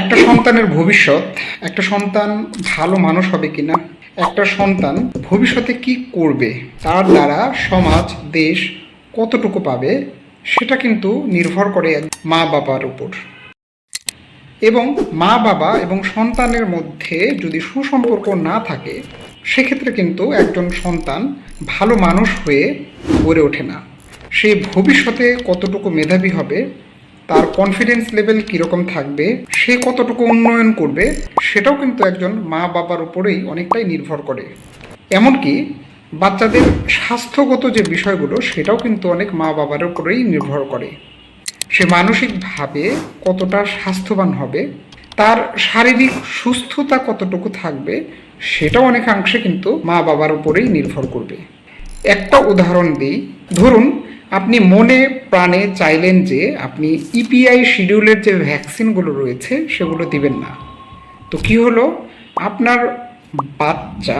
একটা সন্তানের ভবিষ্যৎ, একটা সন্তান ভালো মানুষ হবে কিনা, একটা সন্তান ভবিষ্যতে কি করবে, তার দ্বারা সমাজ, দেশ কতটুকু পাবে, সেটা কিন্তু নির্ভর করে মা বাবার উপর। এবং মা বাবা এবং সন্তানের মধ্যে যদি সুসম্পর্ক না থাকে, সেক্ষেত্রে কিন্তু একজন সন্তান ভালো মানুষ হয়ে গড়ে ওঠে না। সে ভবিষ্যতে কতটুকু মেধাবী হবে তার কনফিডেন্স লেভেল কীরকম থাকবে, সে কতটুকু উন্নয়ন করবে, সেটাও কিন্তু একজন মা বাবার উপরেই অনেকটাই নির্ভর করে। এমনকি বাচ্চাদের স্বাস্থ্যগত যে বিষয়গুলো, সেটাও কিন্তু অনেক মা বাবার উপরেই নির্ভর করে। সে মানসিকভাবে কতটা স্বাস্থ্যবান হবে, তার শারীরিক সুস্থতা কতটুকু থাকবে, সেটাও অনেকাংশে কিন্তু মা বাবার উপরেই নির্ভর করবে। একটা উদাহরণ দিই। ধরুন, আপনি মনে প্রাণে চাইলেন যে আপনি ইপিআই শিডিউলের যে ভ্যাকসিনগুলো রয়েছে, সেগুলো দিবেন না। তো কি হলো? আপনার বাচ্চা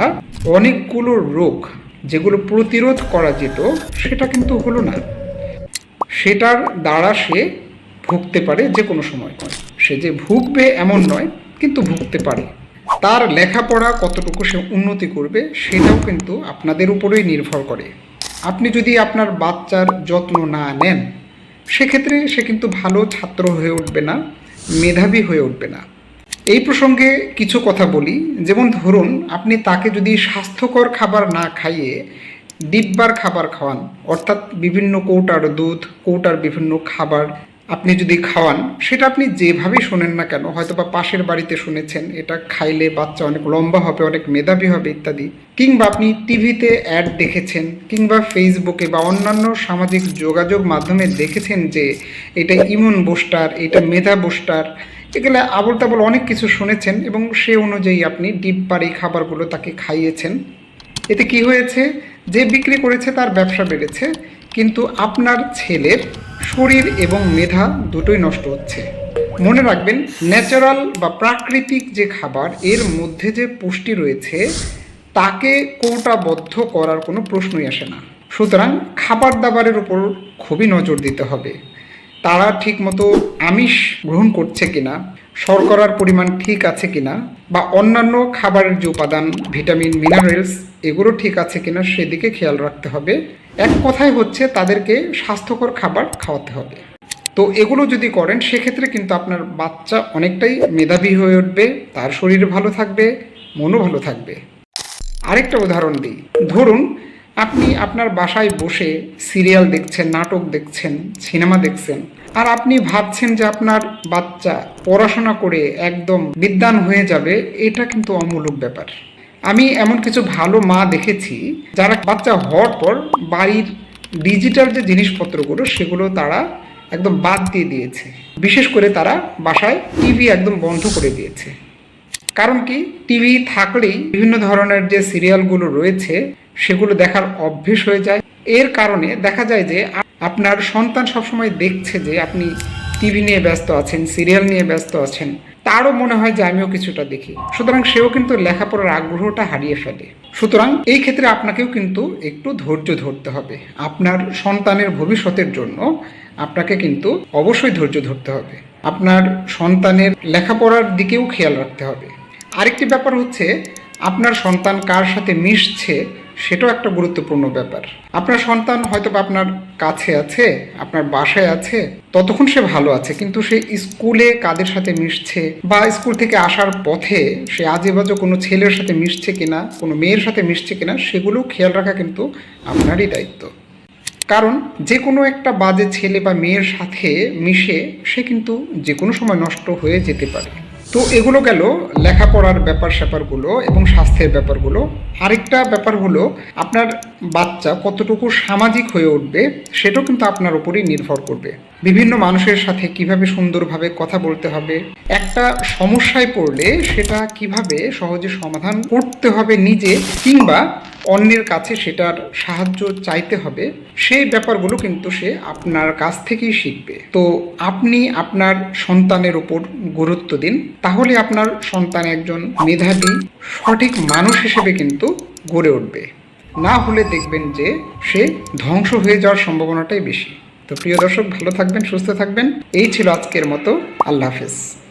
অনেকগুলো রোগ যেগুলো প্রতিরোধ করা যেত, সেটা কিন্তু হলো না। সেটার দ্বারা সে ভুগতে পারে যে কোনো সময়। সে যে ভুগবে এমন নয়, কিন্তু ভুগতে পারে। তার লেখাপড়া কতটুকু সে উন্নতি করবে, সেটাও কিন্তু আপনাদের উপরেই নির্ভর করে। আপনি যদি আপনার বাচ্চার যত্ন না নেন, সেক্ষেত্রে সে কিন্তু ভালো ছাত্র হয়ে উঠবে না, মেধাবী হয়ে উঠবে না। এই প্রসঙ্গে কিছু কথা বলি। যেমন ধরুন, আপনি তাকে যদি স্বাস্থ্যকর খাবার না খাইয়ে ডিব্বার খাবার খাওয়ান, অর্থাৎ বিভিন্ন কৌটার দুধ, কৌটার বিভিন্ন খাবার আপনি যদি খাওয়ান, সেটা আপনি যেভাবেই শোনেন না কেন হয়তো বা পাশের বাড়িতে শুনেছেন, এটা খাইলে বাচ্চা অনেক লম্বা হবে, অনেক মেধাবী হবে ইত্যাদি, কিংবা আপনি টিভিতে অ্যাড দেখেছেন, কিংবা ফেসবুকে বা অন্যান্য সামাজিক যোগাযোগ মাধ্যমে দেখেছেন যে এটা ইমিউন বুস্টার, এটা মেধা বুস্টার, এগুলো আবল তাবল অনেক কিছু শুনেছেন এবং সে অনুযায়ী আপনি ডিপ এই খাবারগুলো তাকে খাইয়েছেন। এতে কি হয়েছে? যে বিক্রি করেছে তার ব্যবসা বেড়েছে, কিন্তু আপনার ছেলের শরীর এবং মেধা দুটোই নষ্ট হচ্ছে। মনে রাখবেন, ন্যাচারাল বা প্রাকৃতিক যে খাবার, এর মধ্যে যে পুষ্টি রয়েছে, তাকে কোটাবদ্ধ করার কোনো প্রশ্নই আসে না। সুতরাং খাবার দাবারের উপর খুবই নজর দিতে হবে। তারা ঠিকমতো আমিষ গ্রহণ করছে কিনা, শর্করার পরিমাণ ঠিক আছে কিনা, বা অন্যান্য খাবারের যে উপাদান, ভিটামিন, মিনারেলস, এগুলো ঠিক আছে কিনা, সেদিকে খেয়াল রাখতে হবে। এক কথায় হচ্ছে তাদেরকে স্বাস্থ্যকর খাবার খাওয়াতে হবে। তো এগুলো যদি করেন, সেক্ষেত্রে কিন্তু আপনার বাচ্চা অনেকটাই মেধাবী হয়ে উঠবে, তার শরীর ভালো থাকবে, মনও ভালো থাকবে। আরেকটা উদাহরণ দিই। ধরুন, আপনি আপনার বাসায় বসে সিরিয়াল দেখছেন, নাটক দেখছেন, সিনেমা দেখছেন, আর আপনি ভাবছেন যে আপনার বাচ্চা পড়াশোনা করে একদম বিদ্যান হয়ে যাবে, এটা কিন্তু অমূলক ব্যাপার। আমি এমন কিছু ভালো মা দেখেছি যারা বাচ্চা হওয়ার পর বাড়ির ডিজিটাল যে জিনিসপত্রগুলো, সেগুলো তারা একদম বাদ দিয়ে দিয়েছে। বিশেষ করে তারা বাসায় টিভি একদম বন্ধ করে দিয়েছে। কারণ কি? টিভি থাকলেই বিভিন্ন ধরনের যে সিরিয়ালগুলো রয়েছে, সেগুলো দেখার অভ্যেস হয়ে যায়। এর কারণে দেখা যায় যে আপনার সন্তান সবসময় দেখছে যে, আপনি টিভি নিয়ে ব্যস্ত আছেন সিরিয়াল নিয়ে ব্যস্ত আছেন। তারও মনে হয় যে আমিও কিছুটা দেখি। সুতরাং সেও কিন্তু লেখাপড়ার আগ্রহটা হারিয়ে ফেলে। সুতরাং এই ক্ষেত্রে আপনাকেও কিন্তু একটু ধৈর্য ধরতে হবে। আপনার সন্তানের ভবিষ্যতের জন্য আপনাকে কিন্তু অবশ্যই ধৈর্য ধরতে হবে। আপনার সন্তানের লেখাপড়ার দিকেও খেয়াল রাখতে হবে। আরেকটি ব্যাপার হচ্ছে, আপনার সন্তান কার সাথে মিশছে সেটাও একটা গুরুত্বপূর্ণ ব্যাপার। আপনার সন্তান হয়তো বা আপনার কাছে আছে, আপনার বাসায় আছে, ততক্ষণ সে ভালো আছে, কিন্তু সে স্কুলে কাদের সাথে মিশছে বা স্কুল থেকে আসার পথে সে আজে বাজে কোনো ছেলের সাথে মিশছে কিনা, কোনো মেয়ের সাথে মিশছে কিনা, সেগুলো খেয়াল রাখা কিন্তু আপনারই দায়িত্ব। কারণ যে কোনো একটা বাজে ছেলে বা মেয়ের সাথে মিশে সে কিন্তু যে কোনো সময় নষ্ট হয়ে যেতে পারে। তো এগুলো গেল লেখাপড়ার ব্যাপার স্যাপারগুলো এবং স্বাস্থ্যের ব্যাপারগুলো। আরেকটা ব্যাপার হলো, আপনার বাচ্চা কতটুকু সামাজিক হয়ে উঠবে সেটাও কিন্তু আপনার উপরেই নির্ভর করবে। বিভিন্ন মানুষের সাথে কীভাবে সুন্দরভাবে কথা বলতে হবে, একটা সমস্যায় পড়লে সেটা কীভাবে সহজে সমাধান করতে হবে নিজে কিংবা অন্যের কাছে সেটার সাহায্য চাইতে হবে, সেই ব্যাপারগুলো কিন্তু সে আপনার কাছ থেকেই শিখবে। তো আপনি আপনার সন্তানের উপর গুরুত্ব দিন, তাহলে আপনার সন্তান একজন মেধাবী, সঠিক মানুষ হিসেবে কিন্তু গড়ে উঠবে। না হলে দেখবেন যে সে ধ্বংস হয়ে যাওয়ার সম্ভাবনাটাই বেশি। তো প্রিয় দর্শক ভালো থাকবেন সুস্থ থাকবেন। এই ছিল আজকের মতো। আল্লাহ হাফেজ।